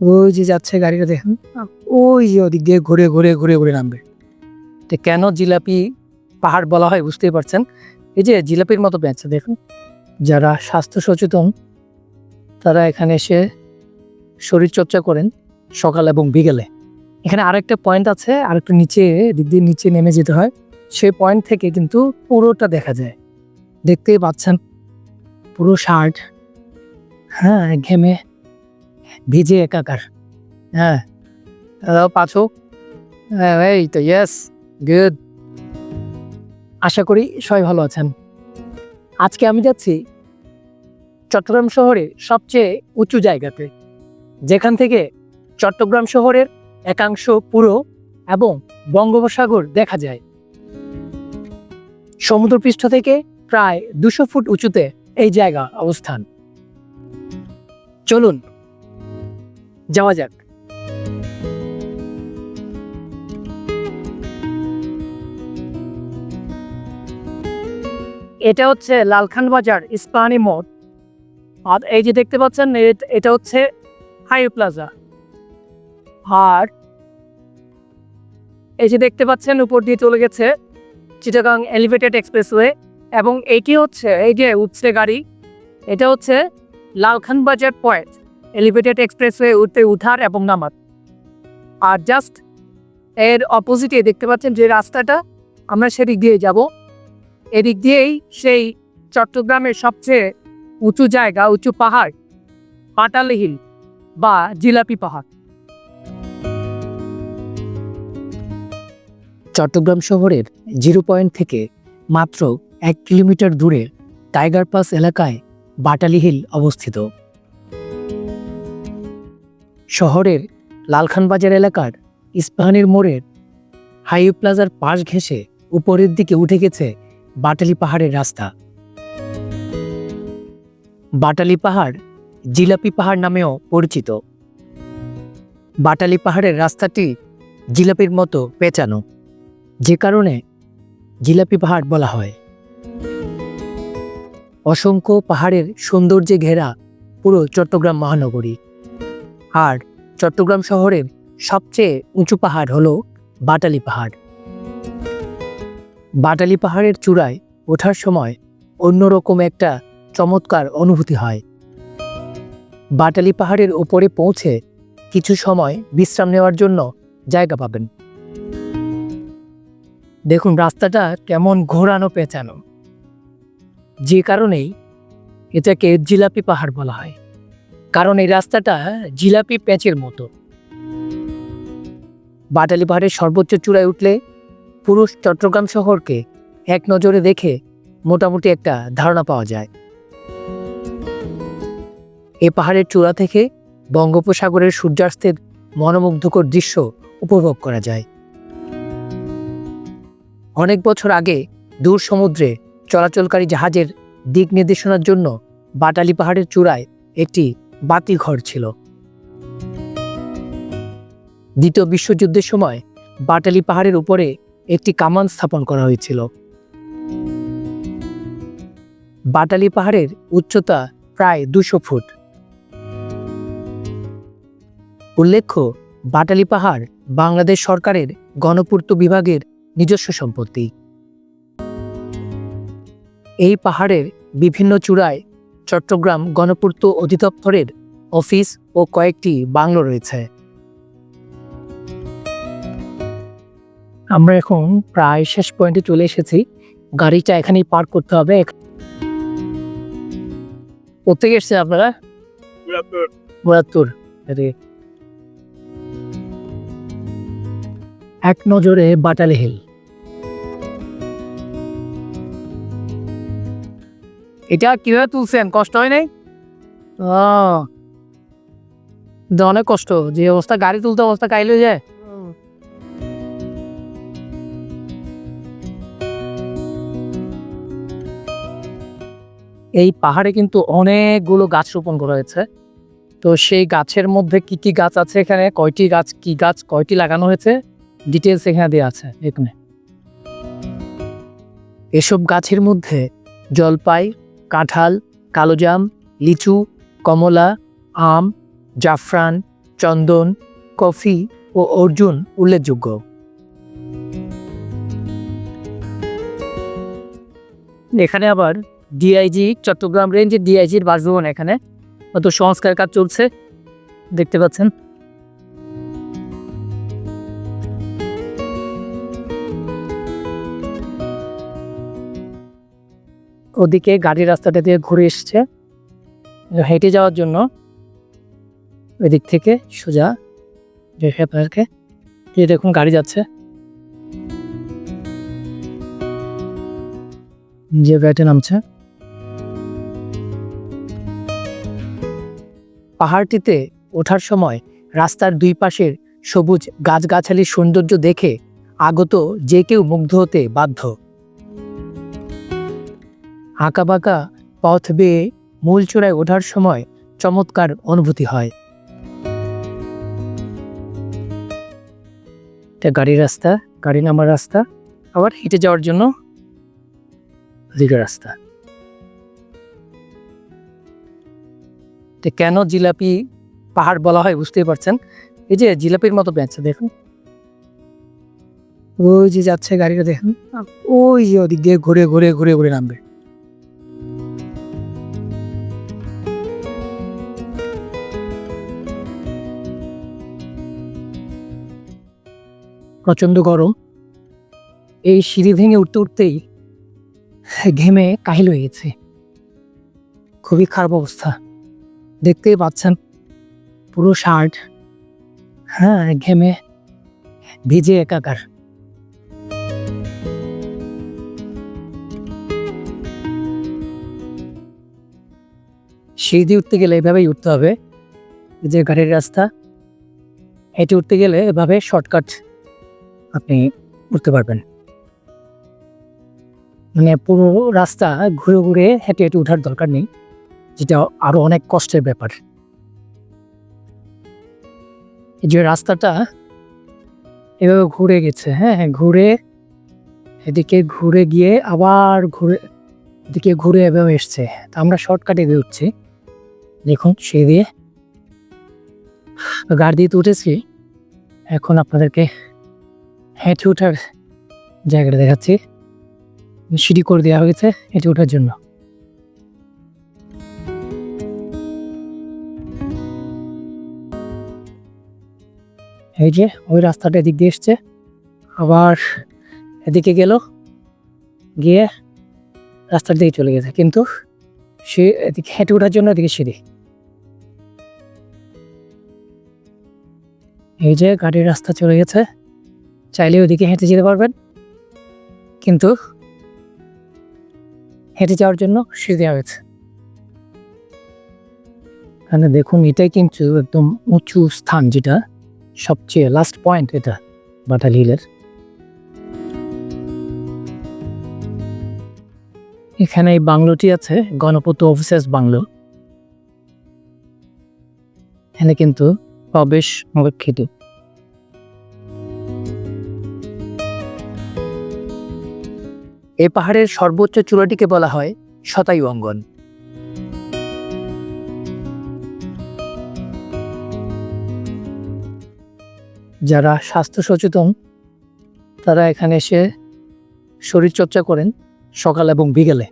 ওই যে যাচ্ছে গাড়িটা দেখেন ওই যে ওদিক দিয়ে ঘুরে ঘুরে ঘুরে ঘুরে নামবে। তো কেন জিলাপি পাহাড় বলা হয় বুঝতেই পারছেন? এই যে জিলাপির মতো ব্যাচ দেখুন যারা স্বাস্থ্য সচেতন তারা এখানে এসে শরীরচর্চা করেন সকাল এবং বিকেলে। এখানে আরেকটা পয়েন্ট আছে আর আরেকটু নিচে দিক দিয়ে নিচে নেমে যেতে হয়। সেই পয়েন্ট থেকে কিন্তু পুরোটা দেখা যায়। দেখতেই পাচ্ছেন পুরো শার্ট হ্যাঁ ঘেমে ভিজে একাকার। হ্যাঁ। পাছো হ্যাঁ এই তো ইয়েস গুড আশা করি সবাই ভালো আছেন। আজকে আমি যাচ্ছি চট্টগ্রাম শহরে সবচেয়ে উঁচু জায়গাতে, যেখান থেকে চট্টগ্রাম শহরের একাংশ পুরো এবং বঙ্গোপসাগর দেখা যায়। সমুদ্রপৃষ্ঠ থেকে প্রায় দুশো ফুট উঁচুতে এই জায়গা অবস্থান। চলুন যাওয়া যাক। এটা হচ্ছে লালখান বাজার, ইস্পাহানি মোড়। আর এই যে দেখতে পাচ্ছেন এটা হচ্ছে হাই প্লাজা। আর এই যে দেখতে পাচ্ছেন, উপর দিয়ে চলে গেছে চিটাগাং এলিভেটেড এক্সপ্রেসওয়ে। এবং এইটি হচ্ছে, এই যে উঠছে গাড়ি, এটা হচ্ছে লালখান বাজার পয়েন্ট। এলিভেটেড এক্সপ্রেসওয়ে উঠতে উঠার এবং নামার আর জাস্ট এর অপোজিটে দেখতে পাচ্ছেন যে রাস্তাটা, আমরা সেদিক দিয়ে যাব। এদিক দিয়েই সেই চট্টগ্রামের সবচেয়ে উঁচু জায়গা, উঁচু পাহাড়, পাটালি হিল বা জিলাপি পাহাড়। চট্টগ্রাম শহরের জিরো পয়েন্ট থেকে মাত্র এক কিলোমিটার দূরে টাইগার পাস এলাকায় বাটালি হিল অবস্থিত। শহরের লালখান বাজার এলাকার ইস্পাহানির মোড়ের হাইওয়ে প্লাজার পাশ ঘেঁষে উপরের দিকে উঠে গেছে বাটালি পাহাড়ের রাস্তা। বাটালি পাহাড় জিলাপি পাহাড় নামেও পরিচিত। বাটালি পাহাড়ের রাস্তাটি জিলাপির মতো পেঁচানো, যে কারণে জিলাপি পাহাড় বলা হয়। অসংখ্য পাহাড়ের সৌন্দর্যে ঘেরা পুরো চট্টগ্রাম মহানগরী। আর চট্টগ্রাম শহরের সবচেয়ে উঁচু পাহাড় হলো বাটালি পাহাড়। বাটালি পাহাড়ের চূড়ায় ওঠার সময় অন্যরকম একটা চমৎকার অনুভূতি হয়। বাটালি পাহাড়ের ওপরে পৌঁছে কিছু সময় বিশ্রাম নেওয়ার জন্য জায়গা পাবেন। দেখুন রাস্তাটা কেমন ঘোরানো পেঁচানো। যে কারণেই এটাকে জিলাপি পাহাড় বলা হয়। কারণ এই রাস্তাটা জিলাপি প্যাঁচের মতো। বাটালি পাহাড়ের সর্বোচ্চ চূড়ায় উঠলে পুরুষ চট্টগ্রাম শহরকে এক নজরে দেখে মোটামুটি একটা ধারণা পাওয়া যায়। এ পাহাড়ের চূড়া থেকে বঙ্গোপসাগরের সূর্যাস্তের মনোমুগ্ধকর দৃশ্য উপভোগ করা যায়। অনেক বছর আগে দূর সমুদ্রে চলাচলকারী জাহাজের দিক নির্দেশনার জন্য বাটালি পাহাড়ের চূড়ায় একটি বাতি ঘর ছিল। দ্বিতীয় বিশ্বযুদ্ধের সময় বাটালি পাহাড়ের উপরে একটি কামান স্থাপন করা হয়েছিল। বাটালি পাহাড়ের উচ্চতা প্রায় দুশো ফুট। উল্লেখ্য, বাটালি পাহাড় বাংলাদেশ সরকারের গণপূর্ত বিভাগের নিজস্ব সম্পত্তি। এই পাহাড়ের বিভিন্ন চূড়ায় চট্টগ্রাম গণপূর্ত অধিদপ্তরের অফিস ও কয়েকটি বাংলো রয়েছে। আমরা এখন প্রায় শেষ পয়েন্টে চলে এসেছি। গাড়িটা এখানেই পার্ক করতে হবে। কোথেকে এসছে আপনারা? মুরাদপুর। এক নজরে বাটালি হিল। এটা কীভাবে তুলছেন? কষ্ট হয় নাই? ও। অনেক কষ্ট। যে অবস্থা, গাড়ি তুলতে অবস্থা, কাইলে যায়। এই পাহাড়ে কিন্তু অনেকগুলো গাছ রোপণ করা হয়েছে। তো সেই গাছের মধ্যে কি কি গাছ আছে এখানে? কয়টি গাছ, কি গাছ, কয়টি লাগানো হয়েছে? ডিটেলস এখানে দেওয়া আছে, এখানে। এসব গাছের মধ্যে জলপাই কাঁঠাল, কালোজাম, লিচু, কমলা, আম, জাফরান, চন্দন, কফি ও অর্জুন উল্লেখযোগ্য। এখানে আবার ডিআইজি চট্টগ্রাম রেঞ্জের ডিআইজির বাসভবন এখানে। অত সংস্কার কাজ চলছে, দেখতে পাচ্ছেন। ওদিকে গাড়ির রাস্তাটা দিয়ে ঘুরে এসছে। হেঁটে যাওয়ার জন্য ওই দিক থেকে সোজা আপনাদেরকে এই দেখুন গাড়ি যাচ্ছে। যে ব্যাটে নামছে। পাহাড়টিতে ওঠার সময় রাস্তার দুই পাশের সবুজ গাছগাছালির সৌন্দর্য দেখে আগত যে কেউ মুগ্ধ হতে বাধ্য। আঁকাবাঁকা পথ বেয়ে মূল চূড়ায় ওঠার সময় চমৎকার অনুভূতি হয়। এটা গাড়ির রাস্তা গাড়ি নামার রাস্তা আবার হেঁটে যাওয়ার জন্য দিকে রাস্তা। তো কেন জিলাপি পাহাড় বলা হয় বুঝতেই পারছেন? এই যে জিলাপির মতো বেঁচে দেখুন। ওই যে যাচ্ছে গাড়িটা দেখুন। ওই যে ওদিক দিয়ে ঘুরে ঘুরে ঘুরে ঘুরে নামবে। প্রচণ্ড গরম। এই সিঁড়ি ভেঙে উঠতে উঠতেই ঘেমে কাহিল হয়ে গেছে। খুবই খারাপ অবস্থা। দেখতেই পাচ্ছেন পুরো শার্ট হ্যাঁ ঘেমে ভিজে একাকার। সিঁড়ি উঠতে গেলে এভাবেই উঠতে হবে। যে গাড়ির রাস্তা, হেঁটে উঠতে গেলে এভাবে শর্টকাট আপনি উঠতে পারবেন। মানে পুরো রাস্তা ঘুরে ঘুরে হেঁটে হেঁটে ওঠার দরকার নেই, যেটা আরও অনেক কষ্টের ব্যাপার। এই যে রাস্তাটা এভাবে ঘুরে গেছে হ্যাঁ হ্যাঁ ঘুরে এদিকে ঘুরে গিয়ে আবার ঘুরে, এদিকে ঘুরে এভাবে এসছে। তা আমরা শর্টকাটে দিয়ে উঠছি। দেখুন সে দিয়ে গাড়ি দিয়ে তো উঠেছি। এখন আপনাদেরকে হেঁটে ওঠার জায়গাটা দেখাচ্ছি। সিঁড়ি করে দেওয়া হয়েছে হেঁটে ওঠার জন্য। এই যে, ওই রাস্তাটা এদিক দিয়ে এসছে। আবার এদিকে গেল, গিয়ে রাস্তার দিকে চলে গেছে। কিন্তু সে এদিকে হেঁটে ওঠার জন্য এদিকে সিঁড়ি। এই যে, গাড়ির রাস্তা চলে গেছে। চাইলে ওদিকে হেঁটে যেতে পারবেন। কিন্তু হেঁটে যাওয়ার জন্য সিঁড়ি দেওয়া হয়েছে। এখানে দেখুন, এটাই কিন্তু একদম উঁচু স্থান যেটা, সবচেয়ে লাস্ট পয়েন্ট এটা, বাটাল হিলের এখানে এই বাংলোটি আছে, গণপতি অফিসার্স বাংলো। এখানে কিন্তু প্রবেশ সংরক্ষিত এ পাহাড়ের সর্বোচ্চ চূড়াটিকে বলা হয় শতায়ু অঙ্গন। যারা স্বাস্থ্য সচেতন, তারা এখানে এসে শরীরচর্চা করেন সকাল এবং বিকেলে।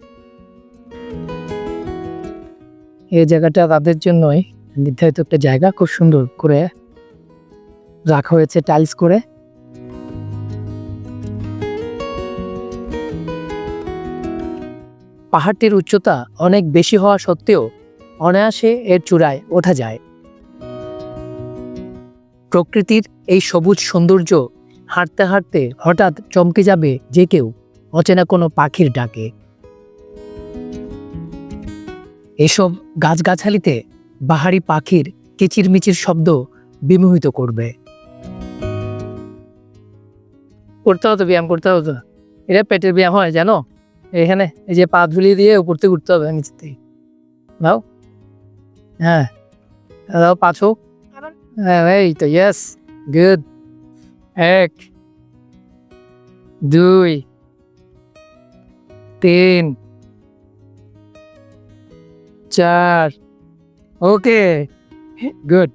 এই জায়গাটা তাদের জন্যই নির্ধারিত একটা জায়গা, খুব সুন্দর করে রাখা হয়েছে, টাইলস করে। পাহাড়টির উচ্চতা অনেক বেশি হওয়া সত্ত্বেও অনায়াসে এর চূড়ায় ওঠা যায়। প্রকৃতির এই সবুজ সৌন্দর্য হাঁটতে হাঁটতে হঠাৎ চমকে যাবে যে কেউ, অচেনা কোনো পাখির ডাকে। এসব গাছগাছালিতে বাহারি পাখির কিচিরমিচির শব্দ বিমোহিত করবে। করতে হতো ব্যায়াম, করতে হতো এটা পেটের ব্যায়াম হয়, জানো? এখানে এই যে পা ঝুলিয়ে দিয়ে উপর থেকে উঠতে হবে নিচের থেকে দাও হ্যাঁ। দাও পাছ হোক হ্যাঁ এই তো ইয়েস গুড এক দুই তিন চার। ওকে। গুড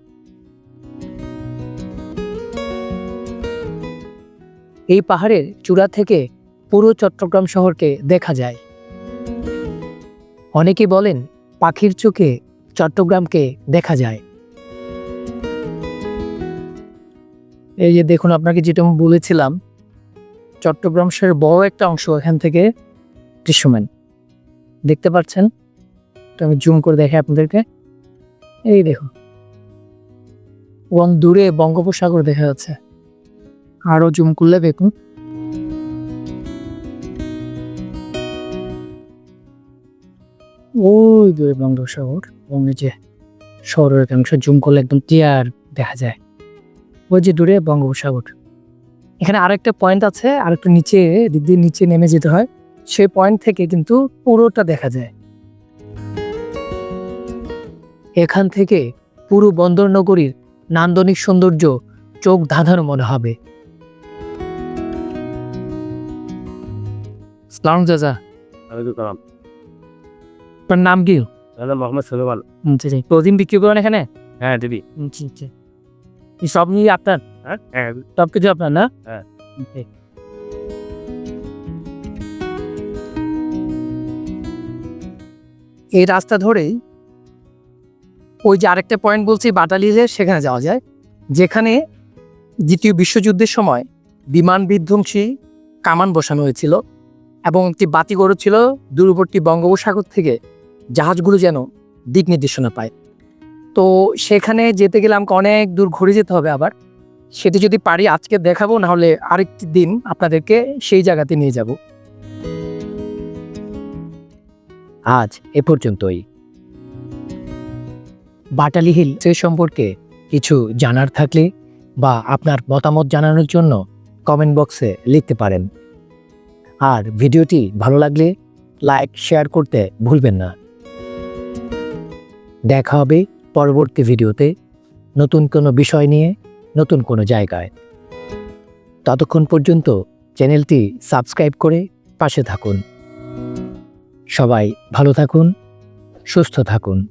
এই পাহাড়ের চূড়া থেকে পুরো চট্টগ্রাম শহরকে দেখা যায়। অনেকে বলেন পাখির চোখে চট্টগ্রামকে দেখা যায়। এই যে দেখুন, আপনাকে যেটা আমি বলেছিলাম, চট্টগ্রাম শহরের বড় একটা অংশ এখান থেকে দৃশ্যমান। দেখতে পাচ্ছেন? তো আমি জুম করে দেখাই আপনাদেরকে। এই দেখুন। এবং দূরে বঙ্গোপসাগর দেখা যাচ্ছে। আরও জুম করলে দেখুন। ওই দূরে বঙ্গোপসাগর। এবং এই যে শহরের অংশ জুম করলে একদম ক্লিয়ার দেখা যায়। ওই যে দূরে বঙ্গোপসাগর। এখানে আরেকটা পয়েন্ট আছে আর একটু নিচে দিক দিয়ে নিচে নেমে যেতে হয়। সেই পয়েন্ট থেকে কিন্তু পুরোটা দেখা যায়। এখান থেকে পুরো বন্দর নগরীর নান্দনিক সৌন্দর্য চোখ ধাঁধানো মনে হবে। সালাম চাচা। আপনার নাম কি? মোহাম্মদ সলেমান জি জি প্রতিদিন বিক্রি করেন এখানে? হ্যাঁ দিদি জি জি সব নিয়ে আপনার? হ্যাঁ হ্যাঁ সব কিছু আপনার না? হ্যাঁ। এই রাস্তা ধরেই ওই যে আরেকটা পয়েন্ট বলছি বাটালিলে সেখানে যাওয়া যায়। যেখানে দ্বিতীয় বিশ্বযুদ্ধের সময় বিমান বিধ্বংসী কামান বসানো হয়েছিল। এবং একটি বাতি ছিল দূরবর্তী বঙ্গোপসাগর থেকে জাহাজগুলো যেন দিক নির্দেশনা পায়। তো সেখানে যেতে গেলে আমাকে অনেক দূর ঘুরে যেতে হবে আবার। সেটি যদি পারি আজকে দেখাবো না হলে আরেকটি দিন আপনাদেরকে সেই জায়গাতে নিয়ে যাব। আজ এ পর্যন্তই। বাটালি হিল সে সম্পর্কে কিছু জানার থাকলে বা আপনার মতামত জানানোর জন্য কমেন্ট বক্সে লিখতে পারেন। আর ভিডিওটি ভালো লাগলে লাইক, শেয়ার করতে ভুলবেন না। দেখা হবে পরবর্তী ভিডিওতে নতুন কোনো বিষয় নিয়ে নতুন কোনো জায়গায়। ততক্ষণ পর্যন্ত চ্যানেলটি সাবস্ক্রাইব করে পাশে থাকুন। সবাই ভালো থাকুন, সুস্থ থাকুন।